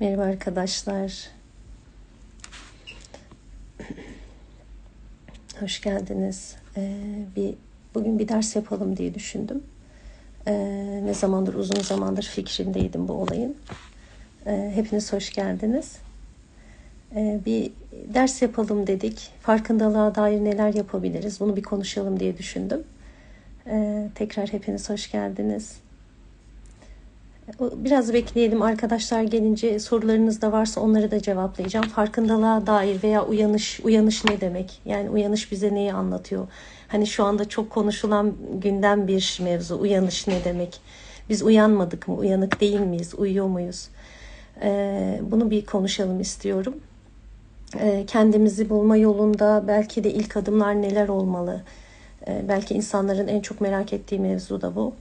Merhaba arkadaşlar. Hoş geldiniz. Ee, bir bugün bir ders yapalım diye düşündüm. Ee, ne zamandır uzun zamandır fikrindeydim bu olayın. Ee, hepiniz hoş geldiniz. Ee, bir ders yapalım dedik. Farkındalığa dair neler yapabiliriz? Bunu bir konuşalım diye düşündüm. Ee, tekrar hepiniz hoş geldiniz. Biraz bekleyelim arkadaşlar gelince sorularınız da varsa onları da cevaplayacağım. Farkındalığa dair veya uyanış, uyanış ne demek? Yani uyanış bize neyi anlatıyor? Hani şu anda çok konuşulan gündem bir mevzu. Uyanış ne demek? Biz uyanmadık mı? Uyanık değil miyiz? Uyuyor muyuz? Ee, bunu bir konuşalım istiyorum. Ee, kendimizi bulma yolunda belki de ilk adımlar neler olmalı? Ee, belki insanların en çok merak ettiği mevzu da bu.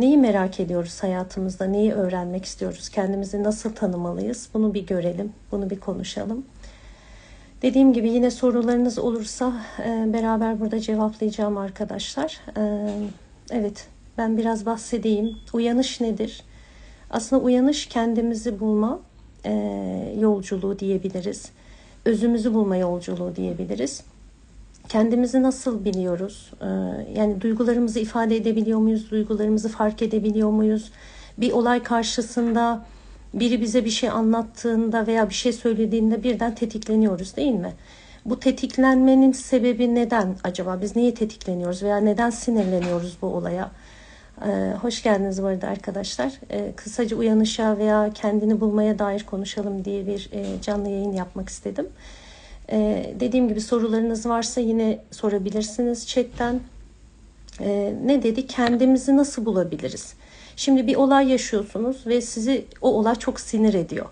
Neyi merak ediyoruz hayatımızda? Neyi öğrenmek istiyoruz? Kendimizi nasıl tanımalıyız? Bunu bir görelim. Bunu bir konuşalım. Dediğim gibi yine sorularınız olursa e, beraber burada cevaplayacağım arkadaşlar. E, evet ben biraz bahsedeyim. Uyanış nedir? Aslında uyanış kendimizi bulma e, yolculuğu diyebiliriz. Özümüzü bulma yolculuğu diyebiliriz kendimizi nasıl biliyoruz? Ee, yani duygularımızı ifade edebiliyor muyuz? Duygularımızı fark edebiliyor muyuz? Bir olay karşısında biri bize bir şey anlattığında veya bir şey söylediğinde birden tetikleniyoruz değil mi? Bu tetiklenmenin sebebi neden acaba? Biz niye tetikleniyoruz veya neden sinirleniyoruz bu olaya? Ee, hoş geldiniz bu arada arkadaşlar. Ee, kısaca uyanışa veya kendini bulmaya dair konuşalım diye bir e, canlı yayın yapmak istedim. Ee, dediğim gibi sorularınız varsa yine sorabilirsiniz chatten. Ee, ne dedi? Kendimizi nasıl bulabiliriz? Şimdi bir olay yaşıyorsunuz ve sizi o olay çok sinir ediyor.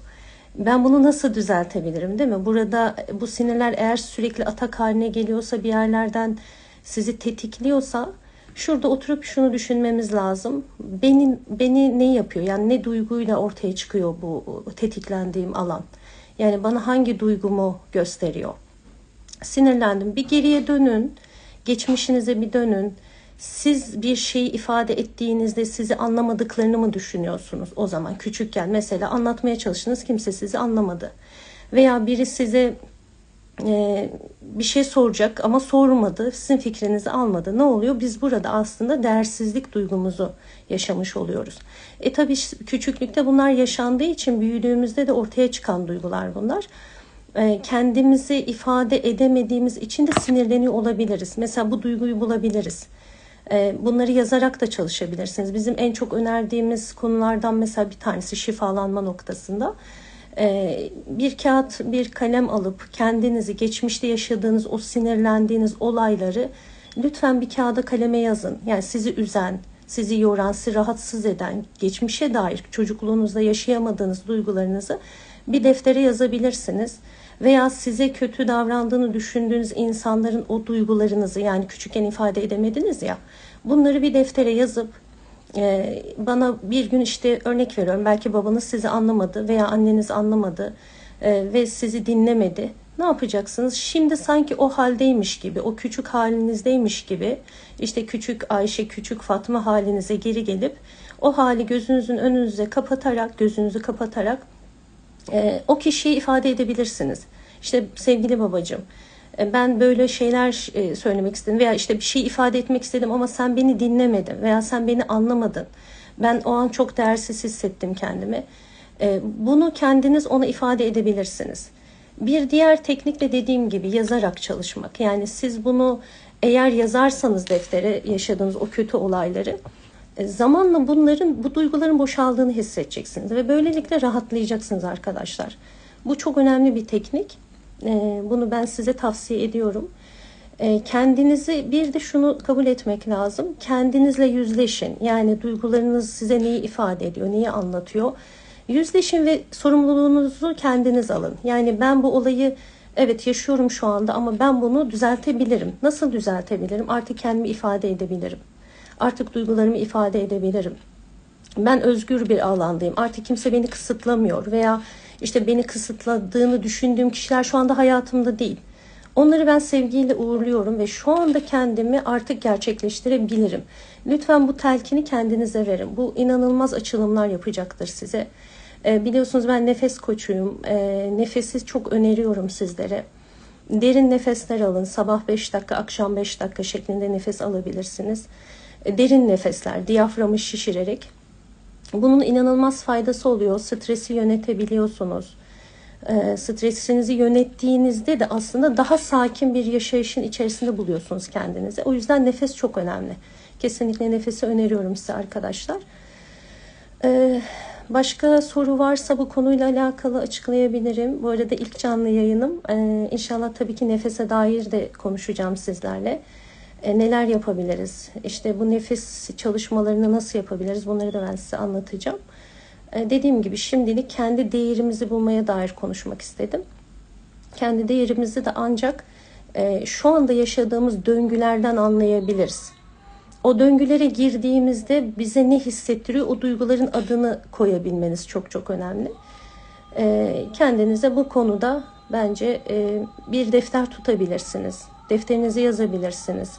Ben bunu nasıl düzeltebilirim değil mi? Burada bu sinirler eğer sürekli atak haline geliyorsa bir yerlerden sizi tetikliyorsa şurada oturup şunu düşünmemiz lazım. Beni, beni ne yapıyor? Yani ne duyguyla ortaya çıkıyor bu tetiklendiğim alan? Yani bana hangi duygumu gösteriyor? Sinirlendim. Bir geriye dönün. Geçmişinize bir dönün. Siz bir şeyi ifade ettiğinizde sizi anlamadıklarını mı düşünüyorsunuz? O zaman küçükken mesela anlatmaya çalıştınız kimse sizi anlamadı. Veya biri size e, bir şey soracak ama sormadı. Sizin fikrinizi almadı. Ne oluyor? Biz burada aslında değersizlik duygumuzu yaşamış oluyoruz. E tabii küçüklükte bunlar yaşandığı için büyüdüğümüzde de ortaya çıkan duygular bunlar. E, kendimizi ifade edemediğimiz için de sinirleniyor olabiliriz. Mesela bu duyguyu bulabiliriz. E, bunları yazarak da çalışabilirsiniz. Bizim en çok önerdiğimiz konulardan mesela bir tanesi şifalanma noktasında ee, bir kağıt, bir kalem alıp kendinizi, geçmişte yaşadığınız o sinirlendiğiniz olayları lütfen bir kağıda kaleme yazın. Yani sizi üzen, sizi yoran, sizi rahatsız eden, geçmişe dair çocukluğunuzda yaşayamadığınız duygularınızı bir deftere yazabilirsiniz. Veya size kötü davrandığını düşündüğünüz insanların o duygularınızı yani küçükken ifade edemediniz ya bunları bir deftere yazıp ee, bana bir gün işte örnek veriyorum belki babanız sizi anlamadı veya anneniz anlamadı e, ve sizi dinlemedi. Ne yapacaksınız? Şimdi sanki o haldeymiş gibi, o küçük halinizdeymiş gibi, işte küçük Ayşe, küçük Fatma halinize geri gelip o hali gözünüzün önünüze kapatarak, gözünüzü kapatarak e, o kişiyi ifade edebilirsiniz. İşte sevgili babacığım, e, ben böyle şeyler e, söylemek istedim veya işte bir şey ifade etmek istedim ama sen beni dinlemedin veya sen beni anlamadın. Ben o an çok değersiz hissettim kendimi. E, bunu kendiniz ona ifade edebilirsiniz. Bir diğer teknikle dediğim gibi yazarak çalışmak. Yani siz bunu eğer yazarsanız deftere yaşadığınız o kötü olayları zamanla bunların bu duyguların boşaldığını hissedeceksiniz ve böylelikle rahatlayacaksınız arkadaşlar. Bu çok önemli bir teknik. Ee, bunu ben size tavsiye ediyorum. Ee, kendinizi bir de şunu kabul etmek lazım. Kendinizle yüzleşin. Yani duygularınız size neyi ifade ediyor, neyi anlatıyor. Yüzleşin ve sorumluluğunuzu kendiniz alın. Yani ben bu olayı evet yaşıyorum şu anda ama ben bunu düzeltebilirim. Nasıl düzeltebilirim? Artık kendimi ifade edebilirim. Artık duygularımı ifade edebilirim. Ben özgür bir alandayım. Artık kimse beni kısıtlamıyor veya işte beni kısıtladığını düşündüğüm kişiler şu anda hayatımda değil. Onları ben sevgiyle uğurluyorum ve şu anda kendimi artık gerçekleştirebilirim. Lütfen bu telkini kendinize verin. Bu inanılmaz açılımlar yapacaktır size. E, biliyorsunuz ben nefes koçuyum. E, nefesi çok öneriyorum sizlere. Derin nefesler alın. Sabah 5 dakika, akşam 5 dakika şeklinde nefes alabilirsiniz. E, derin nefesler, diyaframı şişirerek. Bunun inanılmaz faydası oluyor. Stresi yönetebiliyorsunuz. E, stresinizi yönettiğinizde de aslında daha sakin bir yaşayışın içerisinde buluyorsunuz kendinizi. O yüzden nefes çok önemli. Kesinlikle nefesi öneriyorum size arkadaşlar. Ee, başka soru varsa bu konuyla alakalı açıklayabilirim. Bu arada ilk canlı yayınım. Ee, inşallah tabii ki nefese dair de konuşacağım sizlerle. Ee, neler yapabiliriz? İşte bu nefes çalışmalarını nasıl yapabiliriz? Bunları da ben size anlatacağım. Ee, dediğim gibi şimdilik kendi değerimizi bulmaya dair konuşmak istedim. Kendi değerimizi de ancak e, şu anda yaşadığımız döngülerden anlayabiliriz o döngülere girdiğimizde bize ne hissettiriyor o duyguların adını koyabilmeniz çok çok önemli. E, kendinize bu konuda bence e, bir defter tutabilirsiniz. Defterinize yazabilirsiniz.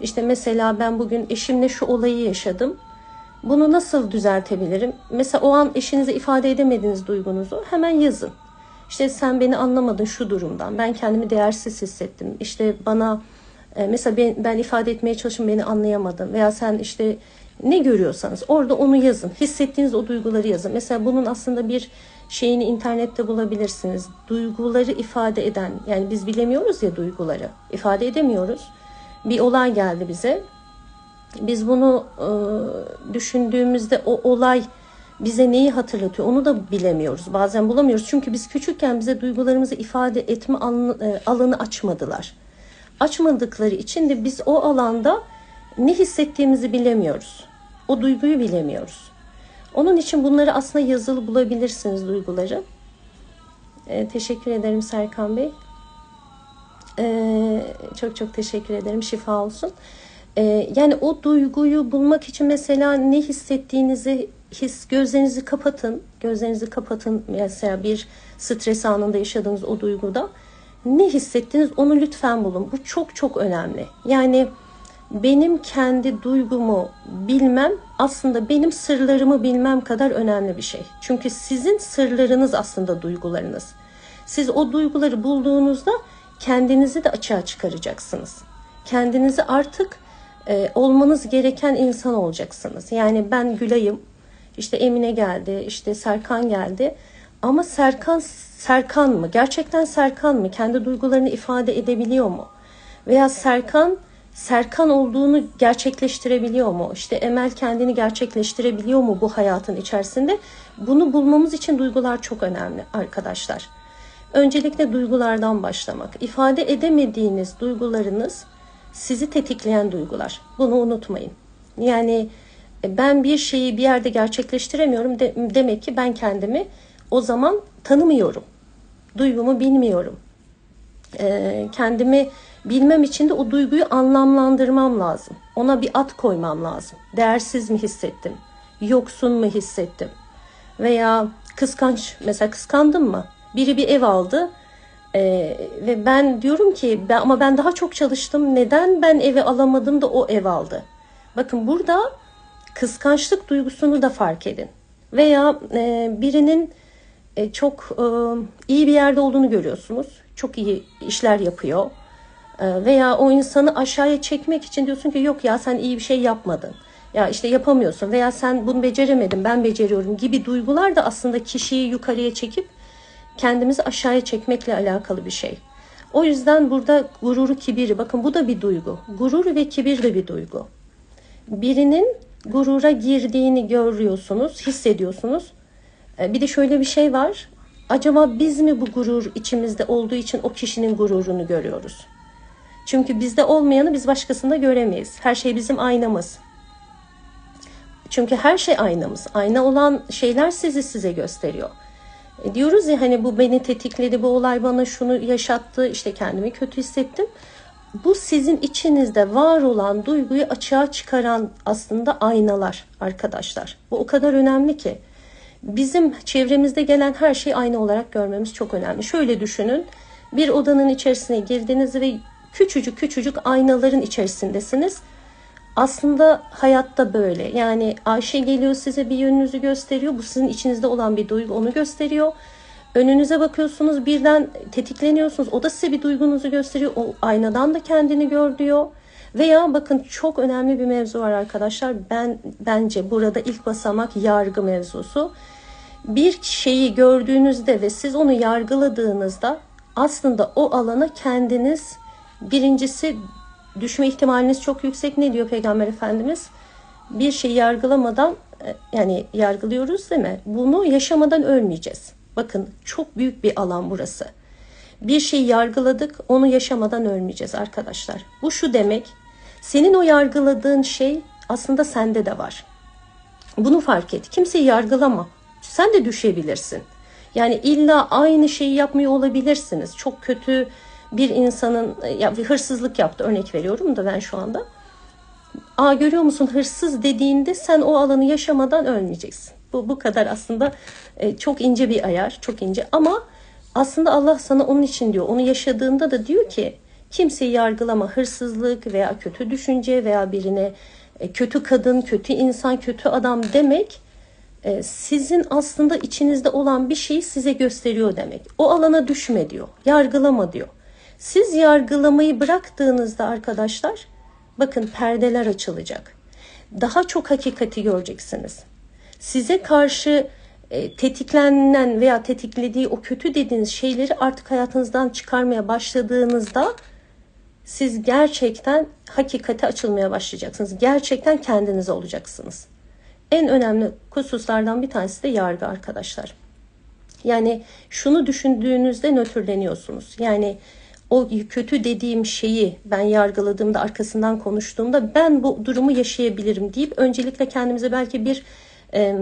İşte mesela ben bugün eşimle şu olayı yaşadım. Bunu nasıl düzeltebilirim? Mesela o an eşinize ifade edemediğiniz duygunuzu hemen yazın. İşte sen beni anlamadın şu durumdan. Ben kendimi değersiz hissettim. İşte bana e, mesela ben, ben ifade etmeye çalıştım beni anlayamadın veya sen işte ne görüyorsanız orada onu yazın. Hissettiğiniz o duyguları yazın. Mesela bunun aslında bir şeyini internette bulabilirsiniz. Duyguları ifade eden yani biz bilemiyoruz ya duyguları ifade edemiyoruz. Bir olay geldi bize. Biz bunu e, düşündüğümüzde o olay bize neyi hatırlatıyor onu da bilemiyoruz. Bazen bulamıyoruz. Çünkü biz küçükken bize duygularımızı ifade etme e, alanı açmadılar açmadıkları için de biz o alanda ne hissettiğimizi bilemiyoruz. O duyguyu bilemiyoruz. Onun için bunları aslında yazılı bulabilirsiniz duyguları. Ee, teşekkür ederim Serkan Bey. Ee, çok çok teşekkür ederim. Şifa olsun. Ee, yani o duyguyu bulmak için mesela ne hissettiğinizi his gözlerinizi kapatın. Gözlerinizi kapatın mesela bir stres anında yaşadığınız o duyguda ne hissettiniz onu lütfen bulun. Bu çok çok önemli. Yani benim kendi duygumu bilmem aslında benim sırlarımı bilmem kadar önemli bir şey. Çünkü sizin sırlarınız aslında duygularınız. Siz o duyguları bulduğunuzda kendinizi de açığa çıkaracaksınız. Kendinizi artık e, olmanız gereken insan olacaksınız. Yani ben Gülay'ım, işte Emine geldi, işte Serkan geldi. Ama Serkan Serkan mı? Gerçekten Serkan mı? Kendi duygularını ifade edebiliyor mu? Veya Serkan Serkan olduğunu gerçekleştirebiliyor mu? İşte Emel kendini gerçekleştirebiliyor mu bu hayatın içerisinde? Bunu bulmamız için duygular çok önemli arkadaşlar. Öncelikle duygulardan başlamak. İfade edemediğiniz duygularınız sizi tetikleyen duygular. Bunu unutmayın. Yani e, ben bir şeyi bir yerde gerçekleştiremiyorum de, demek ki ben kendimi o zaman tanımıyorum. Duygumu bilmiyorum. Ee, kendimi bilmem için de o duyguyu anlamlandırmam lazım. Ona bir at koymam lazım. Değersiz mi hissettim? Yoksun mu hissettim? Veya kıskanç, mesela kıskandım mı? Biri bir ev aldı ee, ve ben diyorum ki ben, ama ben daha çok çalıştım. Neden ben evi alamadım da o ev aldı? Bakın burada kıskançlık duygusunu da fark edin. Veya e, birinin e, çok e, iyi bir yerde olduğunu görüyorsunuz. Çok iyi işler yapıyor. E, veya o insanı aşağıya çekmek için diyorsun ki yok ya sen iyi bir şey yapmadın. Ya işte yapamıyorsun veya sen bunu beceremedin ben beceriyorum gibi duygular da aslında kişiyi yukarıya çekip kendimizi aşağıya çekmekle alakalı bir şey. O yüzden burada gururu kibiri bakın bu da bir duygu. Gurur ve kibir de bir duygu. Birinin gurura girdiğini görüyorsunuz, hissediyorsunuz e, bir de şöyle bir şey var. Acaba biz mi bu gurur içimizde olduğu için o kişinin gururunu görüyoruz? Çünkü bizde olmayanı biz başkasında göremeyiz. Her şey bizim aynamız. Çünkü her şey aynamız. Ayna olan şeyler sizi size gösteriyor. E diyoruz ya hani bu beni tetikledi, bu olay bana şunu yaşattı, işte kendimi kötü hissettim. Bu sizin içinizde var olan duyguyu açığa çıkaran aslında aynalar arkadaşlar. Bu o kadar önemli ki bizim çevremizde gelen her şeyi aynı olarak görmemiz çok önemli. Şöyle düşünün. Bir odanın içerisine girdiniz ve küçücük küçücük aynaların içerisindesiniz. Aslında hayatta böyle. Yani Ayşe geliyor size bir yönünüzü gösteriyor. Bu sizin içinizde olan bir duygu onu gösteriyor. Önünüze bakıyorsunuz birden tetikleniyorsunuz. O da size bir duygunuzu gösteriyor. O aynadan da kendini gör diyor. Veya bakın çok önemli bir mevzu var arkadaşlar. Ben bence burada ilk basamak yargı mevzusu. Bir şeyi gördüğünüzde ve siz onu yargıladığınızda aslında o alana kendiniz birincisi düşme ihtimaliniz çok yüksek. Ne diyor Peygamber Efendimiz? Bir şeyi yargılamadan e, yani yargılıyoruz değil mi? Bunu yaşamadan ölmeyeceğiz. Bakın çok büyük bir alan burası. Bir şeyi yargıladık, onu yaşamadan ölmeyeceğiz arkadaşlar. Bu şu demek, senin o yargıladığın şey aslında sende de var. Bunu fark et. Kimseyi yargılama. Sen de düşebilirsin. Yani illa aynı şeyi yapmıyor olabilirsiniz. Çok kötü bir insanın ya bir hırsızlık yaptı örnek veriyorum da ben şu anda. Aa görüyor musun hırsız dediğinde sen o alanı yaşamadan ölmeyeceksin. Bu bu kadar aslında e, çok ince bir ayar, çok ince ama aslında Allah sana onun için diyor. Onu yaşadığında da diyor ki kimseyi yargılama hırsızlık veya kötü düşünce veya birine e, kötü kadın, kötü insan, kötü adam demek e, sizin aslında içinizde olan bir şeyi size gösteriyor demek. O alana düşme diyor. Yargılama diyor. Siz yargılamayı bıraktığınızda arkadaşlar bakın perdeler açılacak. Daha çok hakikati göreceksiniz. Size karşı e, tetiklenen veya tetiklediği o kötü dediğiniz şeyleri artık hayatınızdan çıkarmaya başladığınızda siz gerçekten hakikate açılmaya başlayacaksınız. Gerçekten kendiniz olacaksınız. En önemli hususlardan bir tanesi de yargı arkadaşlar. Yani şunu düşündüğünüzde nötrleniyorsunuz. Yani o kötü dediğim şeyi ben yargıladığımda arkasından konuştuğumda ben bu durumu yaşayabilirim deyip öncelikle kendimize belki bir e,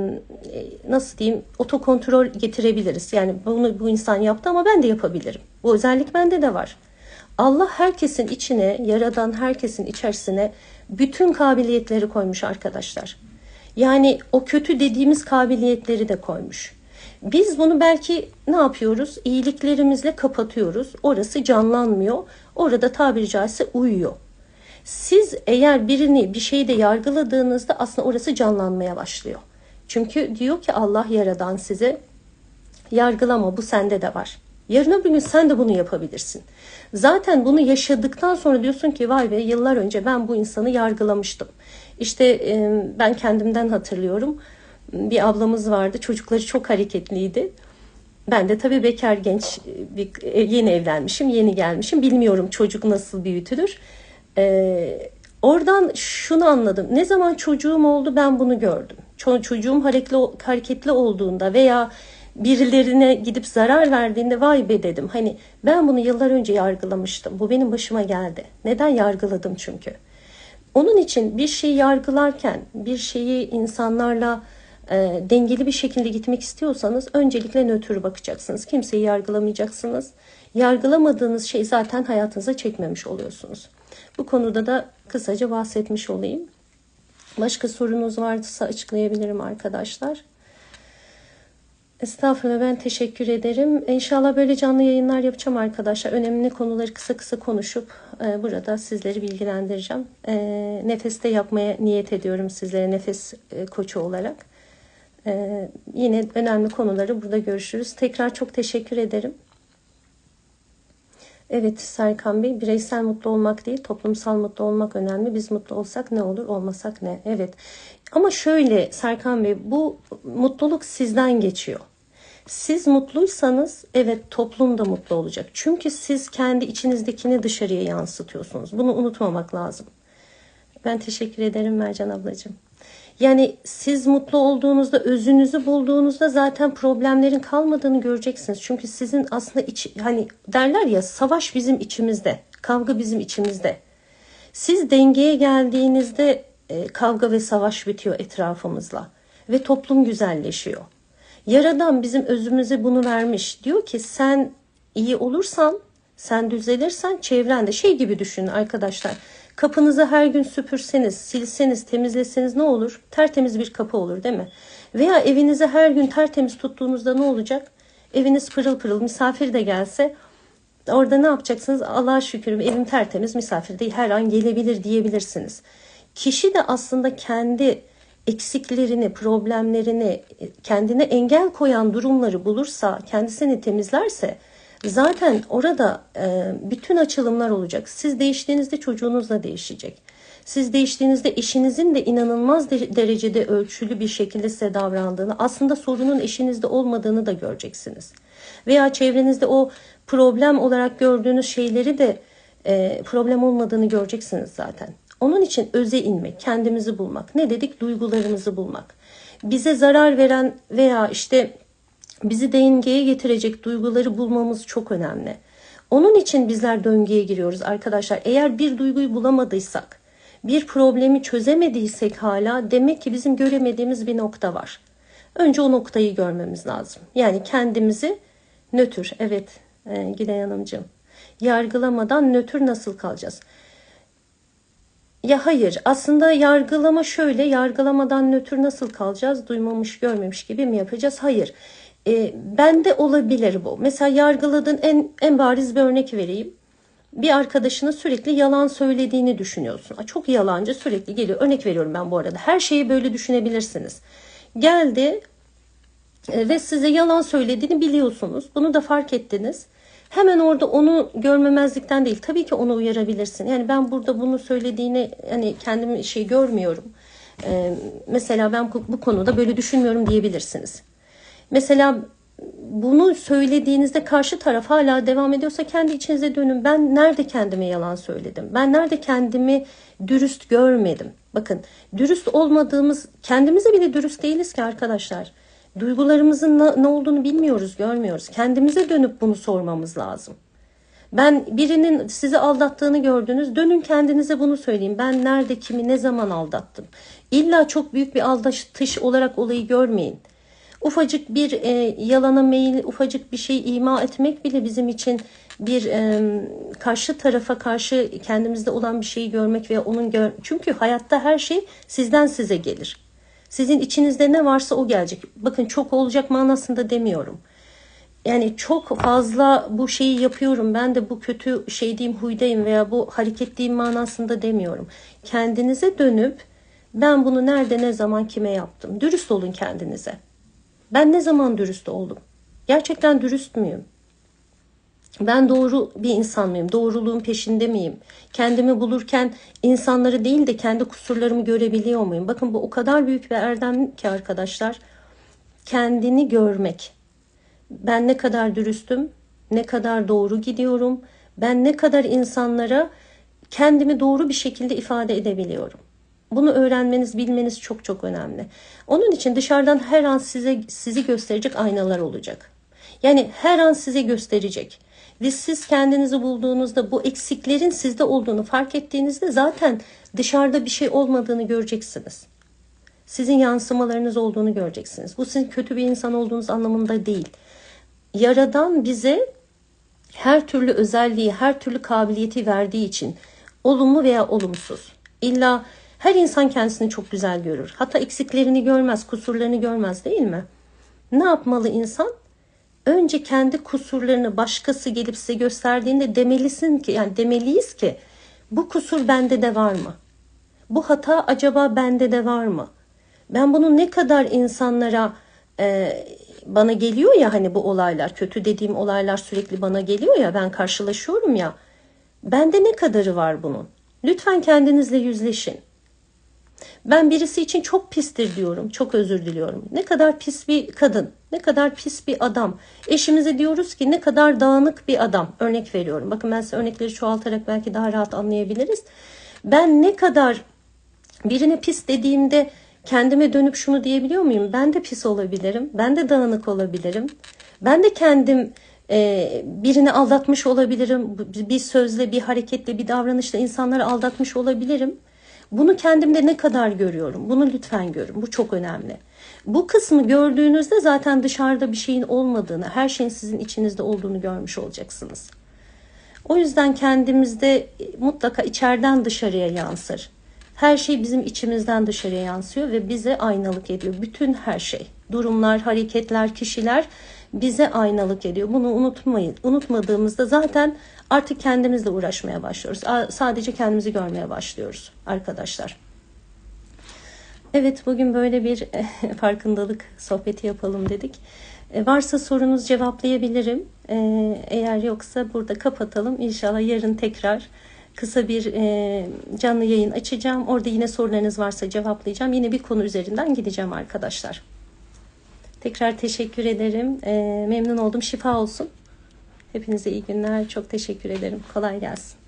nasıl diyeyim otokontrol getirebiliriz. Yani bunu bu insan yaptı ama ben de yapabilirim. Bu özellik bende de var. Allah herkesin içine, yaradan herkesin içerisine bütün kabiliyetleri koymuş arkadaşlar. Yani o kötü dediğimiz kabiliyetleri de koymuş. Biz bunu belki ne yapıyoruz? İyiliklerimizle kapatıyoruz. Orası canlanmıyor. Orada tabiri caizse uyuyor. Siz eğer birini bir şeyde yargıladığınızda aslında orası canlanmaya başlıyor. Çünkü diyor ki Allah yaradan size yargılama bu sende de var. Yarın öbür gün sen de bunu yapabilirsin. Zaten bunu yaşadıktan sonra diyorsun ki vay be yıllar önce ben bu insanı yargılamıştım. İşte ben kendimden hatırlıyorum. Bir ablamız vardı. Çocukları çok hareketliydi. Ben de tabii bekar genç bir, yeni evlenmişim, yeni gelmişim. Bilmiyorum çocuk nasıl büyütülür. Oradan şunu anladım. Ne zaman çocuğum oldu ben bunu gördüm. Çocuğum hareketli, hareketli olduğunda veya birilerine gidip zarar verdiğinde vay be dedim. Hani ben bunu yıllar önce yargılamıştım. Bu benim başıma geldi. Neden yargıladım çünkü? Onun için bir şeyi yargılarken, bir şeyi insanlarla e, dengeli bir şekilde gitmek istiyorsanız öncelikle nötr bakacaksınız. Kimseyi yargılamayacaksınız. Yargılamadığınız şeyi zaten hayatınıza çekmemiş oluyorsunuz. Bu konuda da kısaca bahsetmiş olayım. Başka sorunuz varsa açıklayabilirim arkadaşlar. Estağfurullah ben teşekkür ederim. İnşallah böyle canlı yayınlar yapacağım arkadaşlar. Önemli konuları kısa kısa konuşup e, burada sizleri bilgilendireceğim. E, nefeste yapmaya niyet ediyorum sizlere nefes e, koçu olarak. E, yine önemli konuları burada görüşürüz. Tekrar çok teşekkür ederim. Evet Serkan Bey, bireysel mutlu olmak değil, toplumsal mutlu olmak önemli. Biz mutlu olsak ne olur, olmasak ne? Evet. Ama şöyle Serkan Bey, bu mutluluk sizden geçiyor. Siz mutluysanız evet toplum da mutlu olacak. Çünkü siz kendi içinizdekini dışarıya yansıtıyorsunuz. Bunu unutmamak lazım. Ben teşekkür ederim Mercan ablacığım. Yani siz mutlu olduğunuzda, özünüzü bulduğunuzda zaten problemlerin kalmadığını göreceksiniz. Çünkü sizin aslında iç, hani derler ya savaş bizim içimizde, kavga bizim içimizde. Siz dengeye geldiğinizde e, kavga ve savaş bitiyor etrafımızla ve toplum güzelleşiyor. Yaradan bizim özümüze bunu vermiş. Diyor ki sen iyi olursan, sen düzelirsen çevrende şey gibi düşünün arkadaşlar. Kapınızı her gün süpürseniz, silseniz, temizleseniz ne olur? Tertemiz bir kapı olur değil mi? Veya evinizi her gün tertemiz tuttuğunuzda ne olacak? Eviniz pırıl pırıl, misafir de gelse orada ne yapacaksınız? Allah'a şükür evim tertemiz, misafir de her an gelebilir diyebilirsiniz. Kişi de aslında kendi eksiklerini, problemlerini, kendine engel koyan durumları bulursa, kendisini temizlerse zaten orada e, bütün açılımlar olacak. Siz değiştiğinizde çocuğunuz da değişecek. Siz değiştiğinizde eşinizin de inanılmaz de- derecede ölçülü bir şekilde size davrandığını, aslında sorunun eşinizde olmadığını da göreceksiniz. Veya çevrenizde o problem olarak gördüğünüz şeyleri de e, problem olmadığını göreceksiniz zaten. Onun için öze inmek, kendimizi bulmak. Ne dedik? Duygularımızı bulmak. Bize zarar veren veya işte bizi dengeye getirecek duyguları bulmamız çok önemli. Onun için bizler döngüye giriyoruz arkadaşlar. Eğer bir duyguyu bulamadıysak, bir problemi çözemediysek hala demek ki bizim göremediğimiz bir nokta var. Önce o noktayı görmemiz lazım. Yani kendimizi nötr, evet e, Gülay Hanımcığım, yargılamadan nötr nasıl kalacağız? Ya hayır aslında yargılama şöyle yargılamadan nötr nasıl kalacağız duymamış görmemiş gibi mi yapacağız? Hayır e, bende olabilir bu. Mesela yargıladığın en, en bariz bir örnek vereyim. Bir arkadaşının sürekli yalan söylediğini düşünüyorsun. Çok yalancı sürekli geliyor. Örnek veriyorum ben bu arada. Her şeyi böyle düşünebilirsiniz. Geldi e, ve size yalan söylediğini biliyorsunuz. Bunu da fark ettiniz. Hemen orada onu görmemezlikten değil. Tabii ki onu uyarabilirsin. Yani ben burada bunu söylediğini hani kendimi şey görmüyorum. Ee, mesela ben bu konuda böyle düşünmüyorum diyebilirsiniz. Mesela bunu söylediğinizde karşı taraf hala devam ediyorsa kendi içinize dönün. Ben nerede kendime yalan söyledim? Ben nerede kendimi dürüst görmedim? Bakın dürüst olmadığımız kendimize bile dürüst değiliz ki arkadaşlar. Duygularımızın ne olduğunu bilmiyoruz, görmüyoruz. Kendimize dönüp bunu sormamız lazım. Ben birinin sizi aldattığını gördünüz. Dönün kendinize bunu söyleyin. Ben nerede kimi ne zaman aldattım? İlla çok büyük bir aldatış olarak olayı görmeyin. Ufacık bir e, yalana meyil, ufacık bir şey ima etmek bile bizim için bir e, karşı tarafa karşı kendimizde olan bir şeyi görmek ve onun gör çünkü hayatta her şey sizden size gelir. Sizin içinizde ne varsa o gelecek. Bakın çok olacak manasında demiyorum. Yani çok fazla bu şeyi yapıyorum. Ben de bu kötü şey diyeyim huydayım veya bu hareket diyeyim manasında demiyorum. Kendinize dönüp ben bunu nerede ne zaman kime yaptım? Dürüst olun kendinize. Ben ne zaman dürüst oldum? Gerçekten dürüst müyüm? Ben doğru bir insan mıyım? Doğruluğun peşinde miyim? Kendimi bulurken insanları değil de kendi kusurlarımı görebiliyor muyum? Bakın bu o kadar büyük bir erdem ki arkadaşlar. Kendini görmek. Ben ne kadar dürüstüm? Ne kadar doğru gidiyorum? Ben ne kadar insanlara kendimi doğru bir şekilde ifade edebiliyorum? Bunu öğrenmeniz, bilmeniz çok çok önemli. Onun için dışarıdan her an size sizi gösterecek aynalar olacak. Yani her an size gösterecek. Ve siz kendinizi bulduğunuzda bu eksiklerin sizde olduğunu fark ettiğinizde zaten dışarıda bir şey olmadığını göreceksiniz. Sizin yansımalarınız olduğunu göreceksiniz. Bu sizin kötü bir insan olduğunuz anlamında değil. Yaradan bize her türlü özelliği, her türlü kabiliyeti verdiği için olumlu veya olumsuz. İlla her insan kendisini çok güzel görür. Hatta eksiklerini görmez, kusurlarını görmez değil mi? Ne yapmalı insan? Önce kendi kusurlarını başkası gelip size gösterdiğinde demelisin ki yani demeliyiz ki bu kusur bende de var mı? Bu hata acaba bende de var mı? Ben bunu ne kadar insanlara e, bana geliyor ya hani bu olaylar kötü dediğim olaylar sürekli bana geliyor ya ben karşılaşıyorum ya. Bende ne kadarı var bunun? Lütfen kendinizle yüzleşin. Ben birisi için çok pistir diyorum. Çok özür diliyorum. Ne kadar pis bir kadın, ne kadar pis bir adam. Eşimize diyoruz ki ne kadar dağınık bir adam. Örnek veriyorum. Bakın ben size örnekleri çoğaltarak belki daha rahat anlayabiliriz. Ben ne kadar birine pis dediğimde kendime dönüp şunu diyebiliyor muyum? Ben de pis olabilirim. Ben de dağınık olabilirim. Ben de kendim e, birini aldatmış olabilirim. Bir sözle, bir hareketle, bir davranışla insanları aldatmış olabilirim. Bunu kendimde ne kadar görüyorum? Bunu lütfen görün. Bu çok önemli. Bu kısmı gördüğünüzde zaten dışarıda bir şeyin olmadığını, her şeyin sizin içinizde olduğunu görmüş olacaksınız. O yüzden kendimizde mutlaka içeriden dışarıya yansır. Her şey bizim içimizden dışarıya yansıyor ve bize aynalık ediyor. Bütün her şey, durumlar, hareketler, kişiler bize aynalık ediyor. Bunu unutmayın. Unutmadığımızda zaten artık kendimizle uğraşmaya başlıyoruz. Sadece kendimizi görmeye başlıyoruz arkadaşlar. Evet, bugün böyle bir farkındalık sohbeti yapalım dedik. E, Varsa sorunuz cevaplayabilirim. E, Eğer yoksa burada kapatalım. İnşallah yarın tekrar kısa bir e, canlı yayın açacağım. Orada yine sorularınız varsa cevaplayacağım. Yine bir konu üzerinden gideceğim arkadaşlar. Tekrar teşekkür ederim. E, Memnun oldum. Şifa olsun. Hepinize iyi günler. Çok teşekkür ederim. Kolay gelsin.